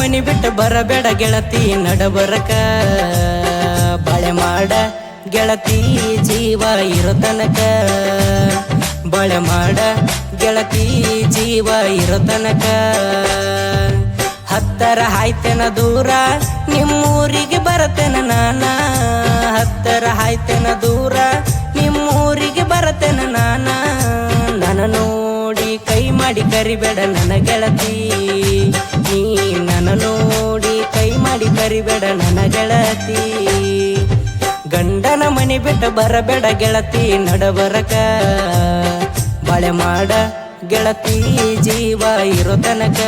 ಮನಿ ಬಿಟ್ಟು ಬರಬೇಡ ಗೆಳತಿ, ನಡಬರಕ. ಬಳೆ ಮಾಡ ಗೆಳತಿ, ಜೀವ ಇರೋ ತನಕ. ಬಳೆ ಮಾಡ ಗೆಳತಿ, ಜೀವ ಇರೋ ತನಕ. ಹತ್ತರ ಹಾಯ್ತೆನ ದೂರ, ನಿಮ್ಮೂರಿಗೆ ಬರತೇನ ನಾನ. ಹತ್ತರ ಹಾಯ್ತೆನ ದೂರ, ನಿಮ್ಮೂರಿಗೆ ಕೈ ಮಾಡಿ ಕರಿಬೇಡ ನನ್ನ ಗೆಳತಿ. ನೀ ನನ್ನ ನೋಡಿ ಕೈ ಮಾಡಿ ಕರಿಬೇಡ ನನ್ನ ಗೆಳತಿ. ಗಂಡನ ಮನೆ ಬಿಟ್ಟ ಬರಬೇಡ ಗೆಳತಿ, ನಡಬರಕ. ಬಳೆ ಮಾಡ ಗೆಳತಿ, ಜೀವ ಇರೋ ತನಕ.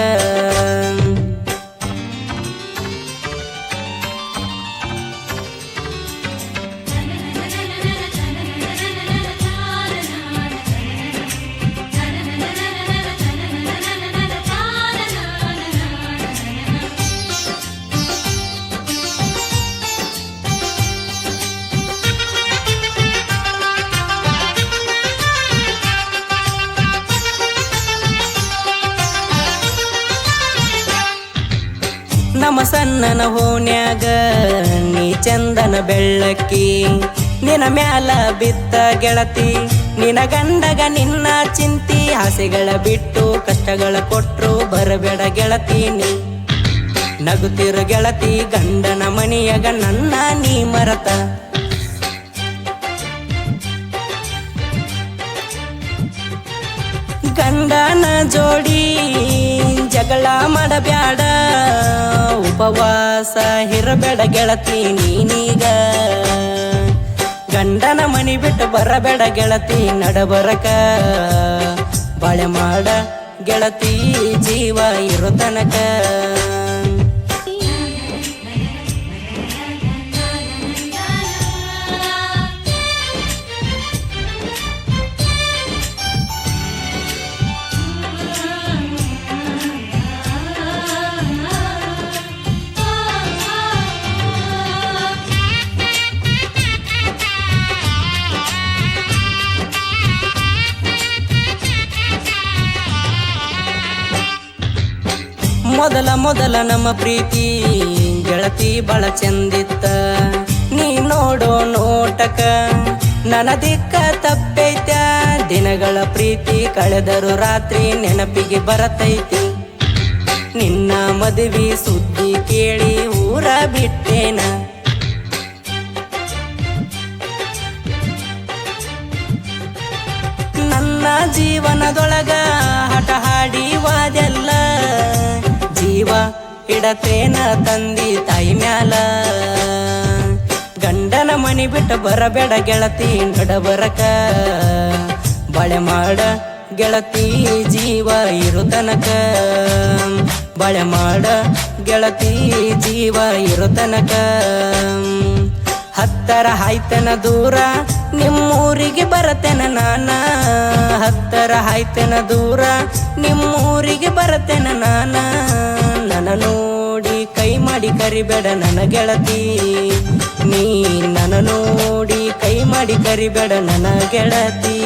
ನಮ್ಮ ಸಣ್ಣನ ಹೋನ್ಯಾಗ, ನೀ ಚಂದನ ಬೆಳ್ಳಕ್ಕಿ. ನಿನ ಮ್ಯಾಲ ಬಿದ್ದ ಗೆಳತಿ ನಿನ ಗಂಡಗ ನಿನ್ನ ಚಿಂತಿ. ಆಸೆಗಳ ಬಿಟ್ಟು ಕಷ್ಟಗಳ ಕೊಟ್ಟರು ಬರಬೇಡ ಗೆಳತಿ ನೀ. ನಗುತ್ತಿರ ಗೆಳತಿ, ಗಂಡನ ಮನಿಯಾಗ ನನ್ನ ನೀ ಮರತ. ಗಂಡನ ಜೋಡಿ ಜಗಳ ಮಾಡಬ್ಯಾಡ. ಉಪವಾಸ ಇರಬೇಡ ಗೆಳತಿ ನೀನೀಗ. ಗಂಡನ ಮನಿ ಬಿಟ್ಟು ಬರಬೇಡ ಗೆಳತಿ ನಡಬರಕ. ಬಾಳೆ ಮಾಡ ಗೆಳತಿ ಜೀವ ಇರೋ ತನಕ. ಮೊದಲ ಮೊದಲ ನಮ್ಮ ಪ್ರೀತಿ ಗೆಳತಿ ಬಳ ಚಂದಿತ್ತ. ನೀ ನೋಡೋ ನೋಟಕ ನನ್ನ ದಿಕ್ಕ ತಪ್ಪೈತ. ದಿನಗಳ ಪ್ರೀತಿ ಕಳೆದರು ರಾತ್ರಿ ನೆನಪಿಗೆ ಬರತೈತಿ. ನಿನ್ನ ಮದುವೆ ಸುದ್ದಿ ಕೇಳಿ ಊರ ಬಿಟ್ಟೇನ. ನನ್ನ ಜೀವನದೊಳಗ ಹಠ ಹಾಡಿ ವಾದೆಲ್ಲ ಜೀವ ಇಡತೇನ ತಂದಿ ತಾಯಿ ಮ್ಯಾಲ. ಗಂಡನ ಮನಿ ಬಿಟ್ಟು ಬರಬೇಡ ಗೆಳತಿ ನಡಬರಕ. ಬಳೆ ಮಾಡ ಗೆಳತಿ ಜೀವ ಇರು ತನಕ. ಬಳೆ ಮಾಡ ಗೆಳತಿ ಜೀವ ಇರು ತನಕ. ಹತ್ತರ ಹಾಯ್ತನ ದೂರ ನಿಮ್ಮೂರಿಗೆ ಬರತೇನ ನಾನ. ಹತ್ತರ ಹಾಯ್ತನ ದೂರ, ನಿಮ್ಮೂರಿಗೆ ಬರತೇನ ನಾನ. ನನ್ನ ನೋಡಿ ಕೈ ಮಾಡಿ ಕರಿಬೇಡ ನನ್ನ ಗೆಳತಿ. ನೀ ನನ್ನ ನೋಡಿ ಕೈ ಮಾಡಿ ಕರಿಬೇಡ ನನ್ನ ಗೆಳತಿ.